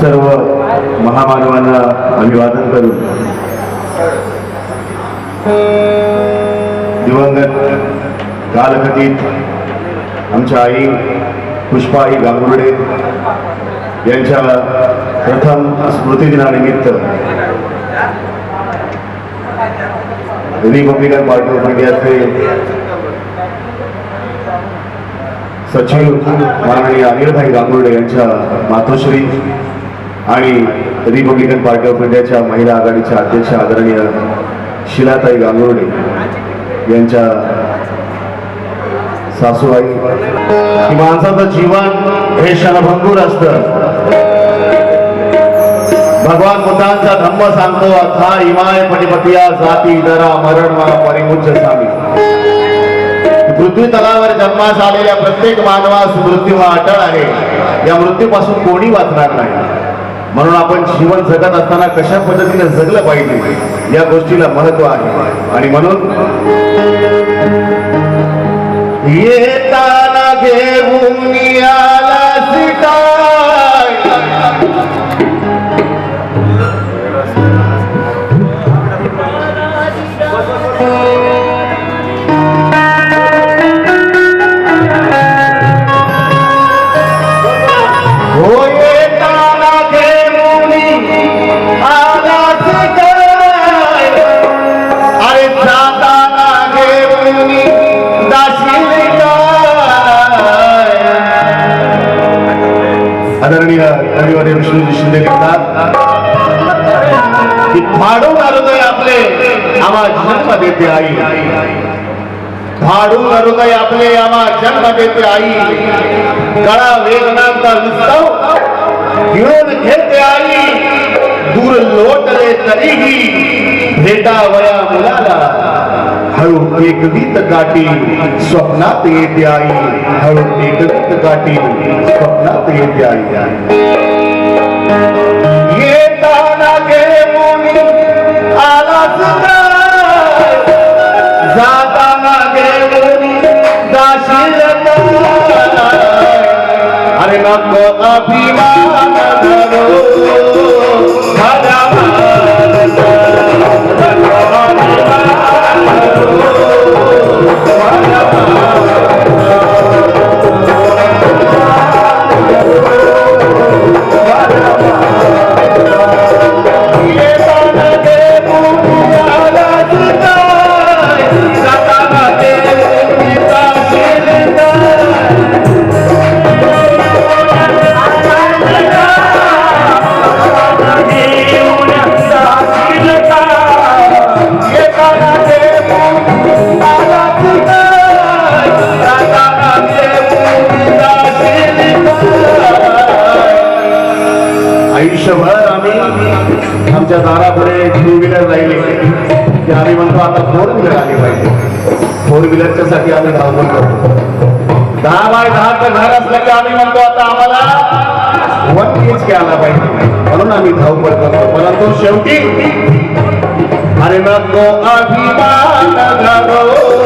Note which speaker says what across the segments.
Speaker 1: सर्व महामानवांना अभिवादन करून दिवंगत कालकथित आमच्या आई पुष्पाई गांगुर्डे यांच्या प्रथम स्मृतिदिनानिमित्त रिपब्लिकन पार्टी ऑफ इंडियाचे सचिव माननीय अनिलभाई गांगुर्डे यांच्या मातोश्री आणि रिपब्लिकन पार्टी ऑफ इंडियाच्या महिला आघाडीच्या अध्यक्ष आदरणीय शिलाताई गांगुर्डे यांच्या सासूबाई. की माणसाचं जीवन हे क्षणभंगूर असतं. भगवान बुद्धांचा धम्म सांगतो अथा इमाय पटिपतिया जाती दरा मरण वा परिमुच्च सामी. पृथ्वी तलावर जन्मास आलेल्या प्रत्येक मानवास मृत्यू हा अटळ आहे. या मृत्यूपासून कोणी वाचणार नाही? म्हणून आपण जीवन जगत असताना कशा पद्धतीने जगलं पाहिजे या गोष्टीला महत्त्व आहे. आणि म्हणून येताना घेऊन आला सीता की फाडून हृदय आपले. आम्हा जन्म देते आई. फाडून हृदय आपले आम्हा जन्म देते आई. गळा वेदनांचा उत्सव. गिळून घेते आई. दूर लोटले तरीही भेटावया मुलाला. हळू एक गीत गाठी स्वप्नात येते आई. हळू एक गीत गाठी स्वप्नात येते आई. अरे नको फोर व्हीलरच्या साठी आम्ही धावपळ करतो. दहा बाय दहाचं घर असलं की आम्ही म्हणतो आता आम्हाला वन पी एच के आला पाहिजे. म्हणून आम्ही धावपळ करतो परंतु शेवटी अरे नको अभिमान धरो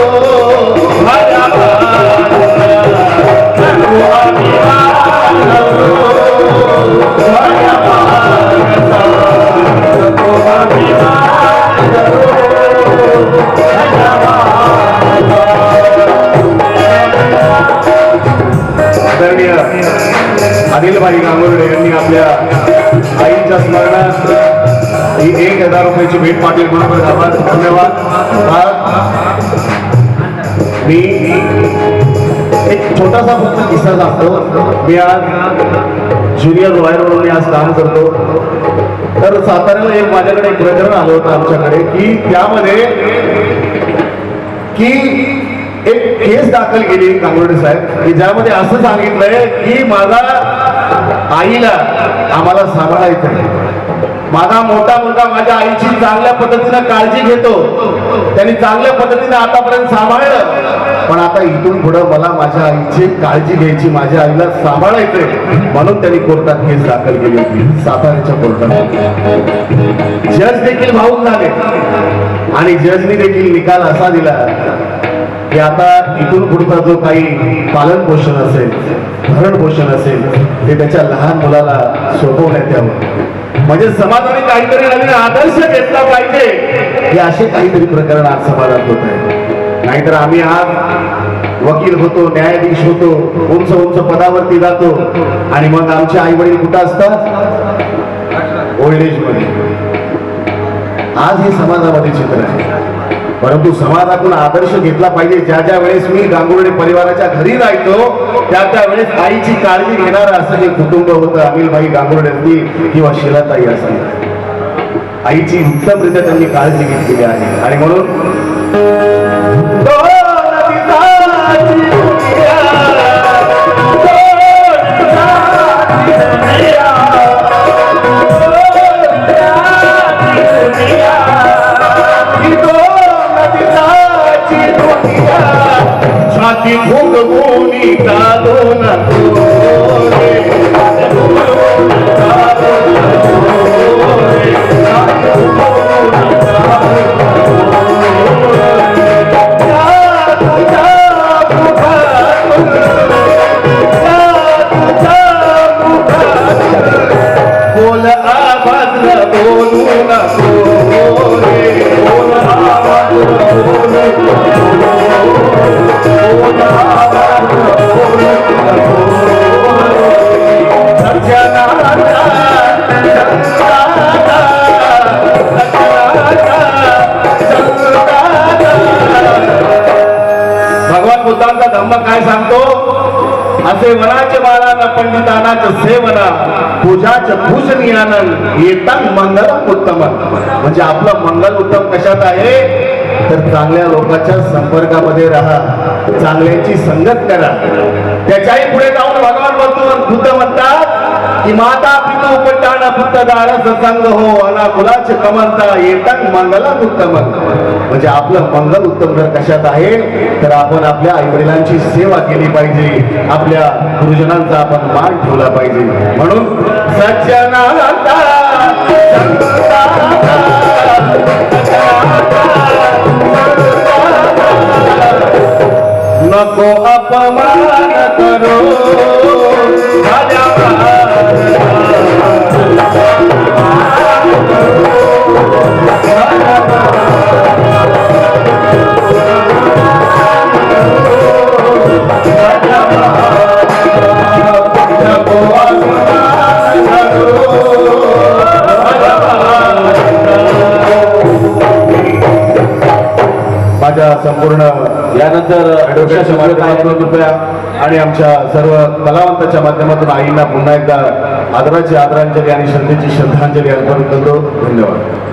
Speaker 1: अनिलभाई गांगुर्डे यांनी आपल्या आईच्या स्मरणात ही एक हजार रुपयाची भेट पाटील बरोबर आभार धन्यवाद. मी एक छोटासा फक्त किस्सा सांगतो. मी आज ज्युनियर लॉयर म्हणून मी आज काम करतो. तर साताऱ्याला एक माझ्याकडे एक प्रकरण आलं होतं आमच्याकडे की त्यामध्ये की एक केस दाखल केली कांगोडे साहेब. की ज्यामध्ये असं सांगितलंय की माझा आईला आम्हाला सांभाळायचं माझा मोठा मुलगा माझ्या आईची चांगल्या पद्धतीनं काळजी घेतो. त्यांनी चांगल्या पद्धतीने आतापर्यंत सांभाळलं. पण आता इथून पुढं मला माझ्या आईची काळजी घ्यायची माझ्या आईला सांभाळायचंय. म्हणून त्यांनी कोर्टात केस दाखल केली होती. साताऱ्याच्या कोर्टात. जज देखील भाऊक झाले. आणि जजनी देखील निकाल असा दिला की आता इथून पुढचा जो काही पालन पोषण असेल भरण पोषण असेल ते त्याच्या लहान मुलाला सोपवण्यात यावं. म्हणजे समाजाने काहीतरी नवीन आदर्श घेतला पाहिजे. हे असे काहीतरी प्रकरण आज समाजात होत आहे नाहीतर आम्ही आज वकील होतो न्यायाधीश होतो उंच उंच पदावरती जातो आणि मग आमचे आई वडील कुठं असतात? ओल्ड एजमध्ये आज हे समाजामध्ये चित्र आहे. परंतु समाजातून आदर्श घेतला पाहिजे. ज्या ज्या वेळेस मी गांगुर्डे परिवाराच्या घरी राहतो त्या त्या वेळेस आईची काळजी घेणार असं जे कुटुंब होतं अनिलबाई गांगुर्डे असतील किंवा शिलाताई असं. आईची उत्तमरित्या त्यांनी काळजी घेतलेली आहे. आणि म्हणून असे वनाचे बाळांना पंडितानाच सेवना पूजाच पूजनीयानन येतात मंगल उत्तम. म्हणजे आपलं मंगल उत्तम कशात आहे? तर चांगल्या लोकांच्या संपर्कामध्ये राहा चांगल्याची संगत करा. त्याच्याही पुढे जाऊन भगवान बोलतो बुद्ध म्हणतात की माता पिता उपटाना पुत्त दारस संग हो अना मुलाचे कमलता येतात मंगला उत्तम. म्हणजे आपलं मंगल उत्तम जर कशात आहे? तर आपण आपल्या आई वडिलांची सेवा केली पाहिजे. आपल्या गुरुजनांचा आपण मान ठेवला पाहिजे. म्हणून सज्जनाचा माझ्या संपूर्ण
Speaker 2: यानंतर
Speaker 1: ॲडव्होकेटच्या माध्यमातून कृपया आणि आमच्या सर्व कलावंताच्या माध्यमातून आईंना पुन्हा एकदा आदराची आदरांजली आणि श्रद्धेची श्रद्धांजली अर्पण करतो. धन्यवाद.